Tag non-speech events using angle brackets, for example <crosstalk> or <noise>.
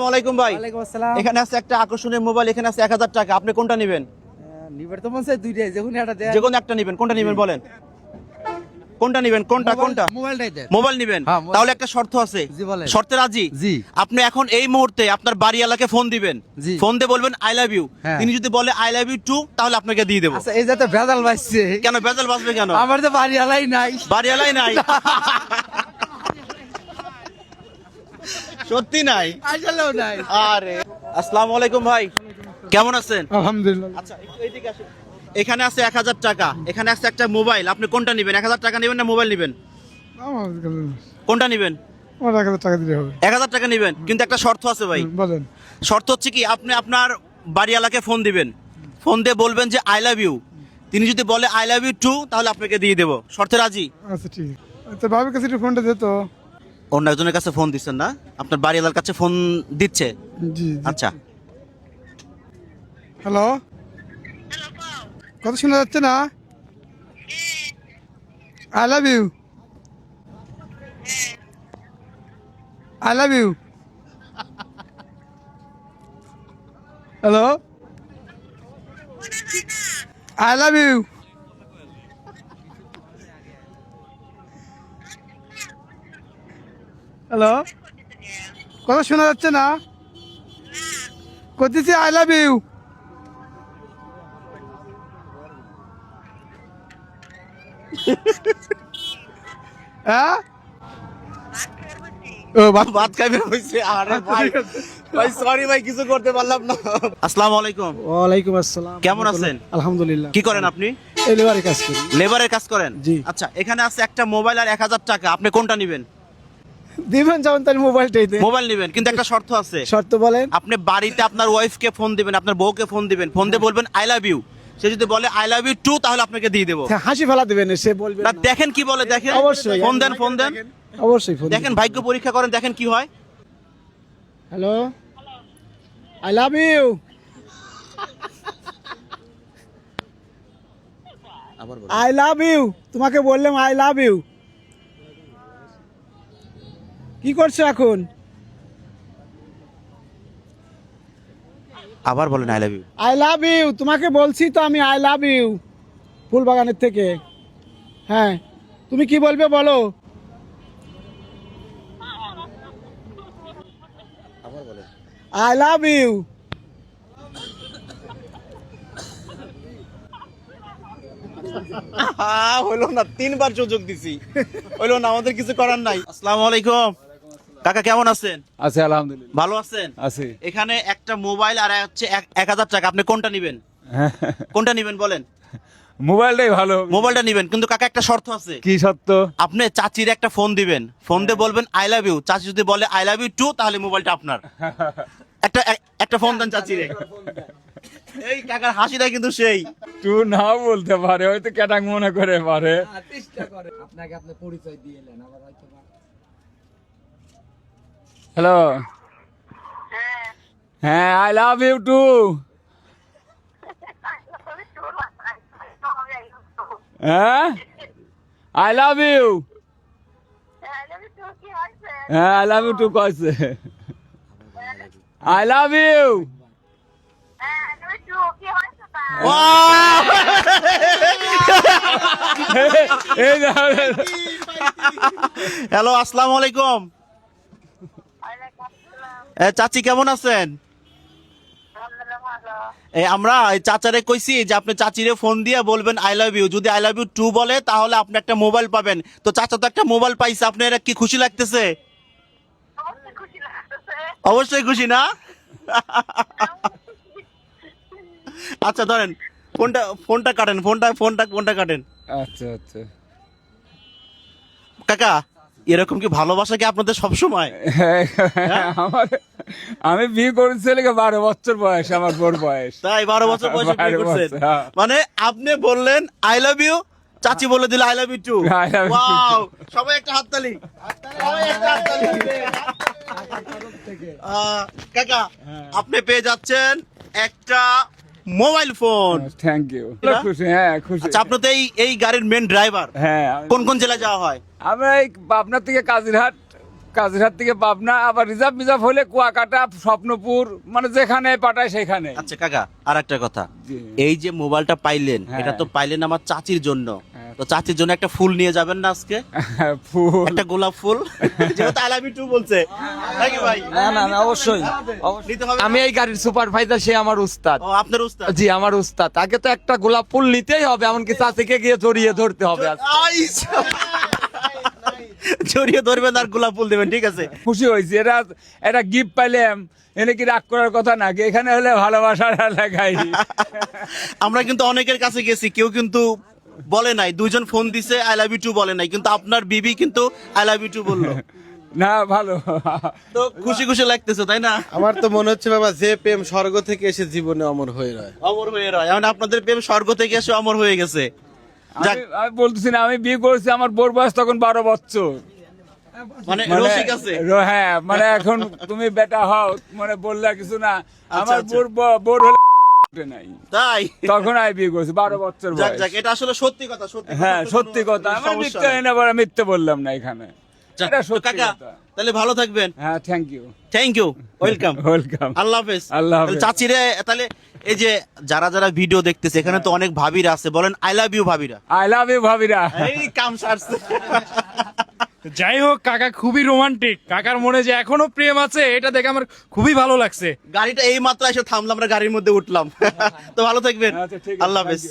আসসালামাইকুম ভাই। এখানে আছে একটা আকর্ষণীয় মোবাইল এখানে আছে এক হাজার টাকা। আপনি কোনটা নেবেন? নিবার তো মনে দুইটাই একটা দেয় যে কোনো একটা নেবেন। কোনটা নেবেন বলেন? কোনটা নেবেন? কোনটা কোনটা? মোবাইল নেবেন? হ্যাঁ, তাহলে একটা শর্ত আছে। জি, বলেন। শর্তে রাজি? জি। আপনি এখন এই মুহূর্তে আপনার বাড়িওয়ালাকে ফোন দিবেন। জি। ফোন দিয়ে বলবেন আই লাভ ইউ। তিনি যদি বলে আই লাভ ইউ টু তাহলে আপনাকে দিয়ে দেবো। আচ্ছা এই যাতে ভেজাল বাজছে। কেন ভেজাল বাঁচবে কেন? আমার তো বাড়ি আলাই নাই। বাড়িওয়ালাই নাই? <laughs> সত্যি নাই? আসলেও নাই। আরে। আসসালামু আলাইকুম ভাই। কেমন আছেন? আলহামদুলিল্লাহ। আচ্ছা এইদিকে আসুন। এখানে আছে এক হাজার টাকা। এখানে আছে একটা মোবাইল। আপনি কোনটা নেবেন? এক হাজার টাকা নেবেন না মোবাইল নেবেন? কোনটা নেবেন? এক হাজার টাকা দিলে হবে। এক হাজার টাকা নেবেন। কিন্তু একটা শর্ত আছে ভাই। বলেন। শর্ত হচ্ছে কি আপনি আপনার বাড়িওয়ালাকে ফোন দিবেন। ফোন দিয়ে বলবেন যে আই লাভ ইউ। তিনি যদি বলে আই লাভ ইউ টু তাহলে আপনাকে দিয়ে দেবো। শর্তে রাজি? আচ্ছা ঠিক আছে। তো ভাবির কাছে একটু ফোনটা দিত অন্য একজনের কাছে ফোন দিচ্ছেন না? আপনার বাড়িওয়ালার কাছে ফোন দিচ্ছে? জি আচ্ছা। হ্যালো কথা শোনা যাচ্ছে না? I love you I love you hello I love you hello কথা শোনা যাচ্ছে না? করতেছি আই লাভ ইউ হ্যাঁ? ভাত খাইবে হইছে। আরে ভাই ভাই সরি ভাই কিছু করতে পারলাম না। আসসালামু আলাইকুম। আসসালাম। কেমন আছেন? আলহামদুলিল্লাহ। কি করেন আপনি? কাজ করি। লেবারের কাজ করেন? জি। আচ্ছা এখানে আছে একটা মোবাইল আর এক হাজার টাকা। আপনি কোনটা নেবেন? দিবেন যেমন তার মোবাইলটাই দেন। মোবাইল নেবেন কিন্তু একটা শর্ত আছে। শর্ত বলেন। আপনি বাড়িতে আপনার ওয়াইফকে ফোন দিবেন আপনার বউকে ফোন দিবেন ফোন দিয়ে বলবেন আই লাভ ইউ সে যদি বলে আই লাভ ইউ টু তাহলে আপনাকে দিয়ে দেবো। হ্যাঁ, হাসি ফেলা দিবেন সে বলবে না দেখেন কি বলে দেখেন। অবশ্যই। ফোন দেন ফোন দেন। অবশ্যই ফোন দেখেন ভাগ্য পরীক্ষা করেন দেখেন কি হয়। Hello I love you I love you তোমাকে বললাম আই লাভ ইউ কি করছ এখন? আবার বলেন I love you I love you তোমাকে বলছি তো আমি আই লাভ ইউ ফুল বাগানের থেকে। হ্যাঁ। তুমি কি বলবে বলো? আই লাভ ইউ হইল না তিনবার সুযোগ দিছি। হইল না আমাদের কিছু করার নাই। আসসালামু আলাইকুম। কাকা কেমন আছেন? আছে আলহামদুলিল্লাহ। ভালো আছেন? আছে। এখানে একটা মোবাইল আর হচ্ছে এক- এক হাজার টাকা। আপনি কোনটা নিবেন? <laughs> কোনটা নিবেন বলেন? মোবাইলটাই ভালো। মোবাইলটা নিবেন। কিন্তু কাকা একটা শর্ত আছে। কি শর্ত? আপনি চাচির একটা ফোন দিবেন। ফোন দিয়ে বলবেন আই লাভ ইউ চাচি যদি বলে আই লাভ ইউ টু তাহলে মোবাইলটা আপনার। <laughs> একটা একটা ফোন দেন চাচিরে। <laughs> এই কাকার হাসিটা কিন্তু সেই। তুই নাও বলতে পারে হয়তো ক্যাটাং মনে করে পারে। আপনাকে আপনি পরিচয় দিয়ে এলেন আবার হয়তো হ্যালো হ্যাঁ আই লাভ ইউ টু হ্যাঁ আই লাভ ইউ হ্যাঁ আই লাভ ইউ টু কয়েছে আই লাভ ইউ এই হ্যালো আসসালামু আলাইকুম এ, চাচি কেমন আছেন? এই আমরা চাচারে কইছি যে আপনি চাচিরে ফোন দিয়ে বলবেন আই লাভ ইউ। যদি আই লাভ ইউ টু বলে তাহলে আপনি একটা মোবাইল পাবেন। তো চাচা তো একটা মোবাইল পাইছে আপনি আপনার কি খুশি লাগতেছে? অবশ্যই খুশি না? আচ্ছা ধরেন ফোনটা ফোনটা কাটেন ফোনটা ফোনটা ফোনটা কাটেন। আচ্ছা আচ্ছা। কাকা এরকম কি ভালোবাসা কি আপনাদের সব সময় আমার আমি বিয়ে করেছি লেগে বারো বছর বয়স আমার বোর বয়স। তাই বারো বছর বয়সে বিয়ে করছেন? হ্যাঁ। মানে আপনি বললেন আই লাভ ইউ চাচি বলে দিল I love you too. Wow সবাই একটা হাততালি। সবাই একটা হাততালি। কাকা হ্যাঁ। আপনি পেয়ে যাচ্ছেন একটা মোবাইল ফোন। থ্যাংক ইউ খুশি হ্যাঁ খুশি। আচ্ছা আপনি তো এই এই গাড়ির মেন ড্রাইভার হ্যাঁ। কোন কোন জেলায় যাওয়া হয়? আমরা এই পাবনা থেকে কাজিরহাট। কাজিরহাট থেকে পাবনা আবার রিজার্ভ মিজার্ভ হলে কুয়াকাটা স্বপ্নপুর মানে যেখানে পাঠায় সেখানে। আচ্ছা কাকা আর একটা কথা এই যে মোবাইলটা পাইলেন হ্যাঁ। এটা তো পাইলেন আমার চাচির জন্য। হ্যাঁ। তো চাচির জন্য একটা ফুল নিয়ে যাবেন না আজকে? ফুল। একটা গোলাপ ফুল? <laughs> যেহেতু আই লাভ ইউ টু বলছে। নাকি ভাই? না না না অবশ্যই। আমি এই গাড়ির সুপারভাইজার সে আমার উস্তাদ। ও আপনার উস্তাদ? জি আমার উস্তাদ। আগে তো একটা গোলাপ ফুল নিতেই হবে এমনকি চাচিকে গিয়ে জড়িয়ে ধরতে হবে আজকে। জড়িয়ে ধরবেন আর গোলাপ ফুল দেবেন ঠিক আছে? খুশি হয়েছি। এটা এটা গিফট পাইলাম এনে কি রাগ করার কথা নাকি? এখানে হলে ভালোবাসার লাগাই। আমরা কিন্তু অনেকের কাছে গেছি কেউ কিন্তু বলে নাই। দুইজন ফোন দিছে আই লাভ ইউ টু বলে নাই। কিন্তু আপনার বিবি কিন্তু আই লাভ ইউ টু বলল। না ভালো। তো খুশি খুশি লাগতেছে তাই না? আমার তো মনে হচ্ছে বাবা যে প্রেম স্বর্গ থেকে এসে জীবনে অমর হয়ে রয়। অমর হয়ে রয়। এখন আপনাদের প্রেম স্বর্গ থেকে এসে অমর হয়ে গেছে। আমি আমি বলতেছি না আমি বিয়ে করেছি আমার বোর বয়স তখন বারো বছর। মানে মানে হ্যাঁ মানে এখন তুমি বেটা হও মানে বললা কিছু না। আমার আচ্ছা। বোর বোর হলে তাই? তখন আমি বিয়ে করছি বারো বছর যাক এটা আসলে সত্যি কথা সত্যি হ্যাঁ সত্যি কথা। মিথ্যে বললাম না এখানে। তাহলে ভালো থাকবেন। হ্যাঁ thank you thank you welcome welcome আল্লাহ হাফেজ। আল্লাহ চাচিরে তাহলে এই যে যারা যারা ভিডিও দেখতেছে এখানে তো অনেক ভাবিরা আছে বলেন আই লাভ ইউ ভাবিরা। আই লাভ ইউ ভাবিরা। এই কাম সারছে। যাই হোক কাকা খুবই রোমান্টিক কাকার মনে যে এখনও প্রেম আছে এটা দেখে আমার খুবই ভালো লাগছে। গাড়িটা এই মাত্র এসে থামলাম আমরা গাড়ির মধ্যে উঠলাম। তো ভালো থাকবেন। আচ্ছা, আল্লাহ হাফেজ.